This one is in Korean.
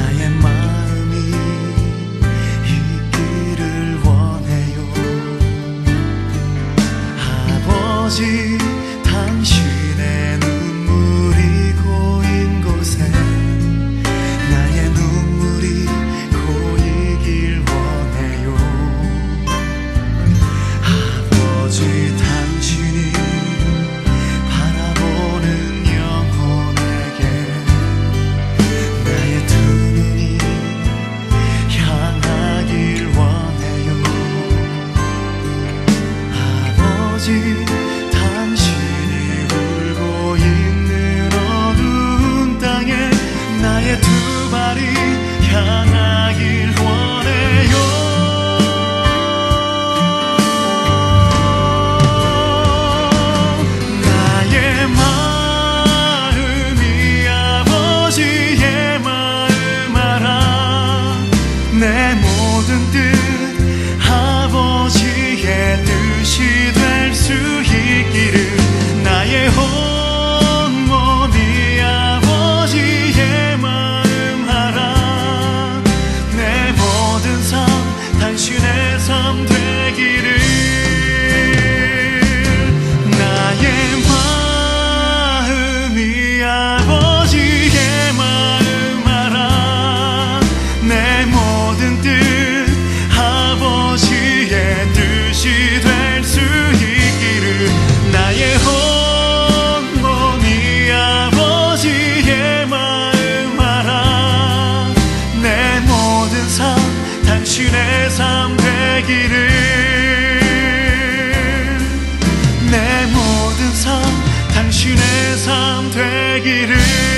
나의 마음이 있기를 원해요 모든 뜻 아버지의 뜻이 될 수 있기를 나의 온몸이 아버지의 마음 알아. 내 모든 삶 당신의 삶 되기를. 내 모든 삶 당신의 삶 되기를